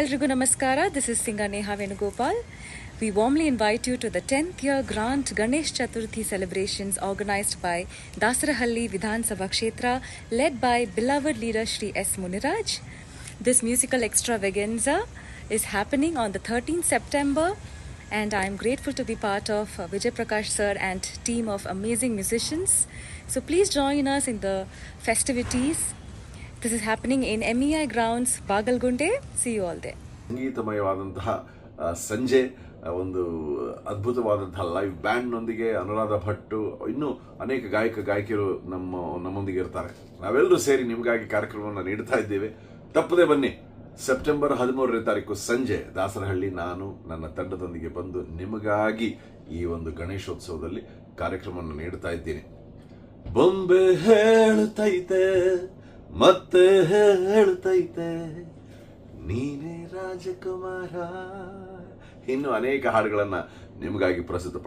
ಎಲ್ರಿಗೂ ನಮಸ್ಕಾರ this is Singh Neha Venugopal we warmly invite you to the tenth year grand Ganesh Chaturthi celebrations organised by Dasarahalli Vidhanasabha ಕ್ಷೇತ್ರ led by beloved leader Shri S. Muniraj. This musical extravaganza is happening on the 13th September and I am grateful to be part of uh, Vijay Prakash sir and team of amazing musicians. So please join us in the festivities. This is happening in MEI grounds, Bagalgunde. See you all there. ಸಂಗೀತಮಯವಾದಂತಹ ಆ, ಸಂಜೆ ಒಂದು ಅದ್ಭುತವಾದಂತಹ live ಬ್ಯಾಂಡ್ನೊಂದಿಗೆ Anuradha Bhat ಇನ್ನೂ ಅನೇಕ ಗಾಯಕ ಗಾಯಕಿಯರು ನಮ್ಮ ನಮ್ಮೊಂದಿಗೆ ಇರ್ತಾರೆ ನಾವೆಲ್ಲರೂ ಸೇರಿ ನಿಮಗಾಗಿ ಕಾರ್ಯಕ್ರಮವನ್ನು ನೀಡ್ತಾ ಇದ್ದೇವೆ ತಪ್ಪದೆ ಬನ್ನಿ ಸೆಪ್ಟೆಂಬರ್ ಹದಿಮೂರನೇ ತಾರೀಕು ಸಂಜೆ ದಾಸರಹಳ್ಳಿ ನಾನು ನನ್ನ ತಂಡದೊಂದಿಗೆ ಬಂದು ನಿಮಗಾಗಿ ಈ ಒಂದು ಗಣೇಶೋತ್ಸವದಲ್ಲಿ ಕಾರ್ಯಕ್ರಮವನ್ನು ನೀಡ್ತಾ ಇದ್ದೀನಿ ಬೊಂಬೆ ಹೇಳುತ್ತೈತೆ ಮತ್ತೆ ಹೇಳ್ತೈತೆ. ನೀನೇ ರಾಜಕುಮಾರ. ಇನ್ನು ಅನೇಕ ಹಾಡುಗಳನ್ನ ನಿಮಗಾಗಿ ಪ್ರಸ್ತುತಪಡಿಸ್ತೀನಿ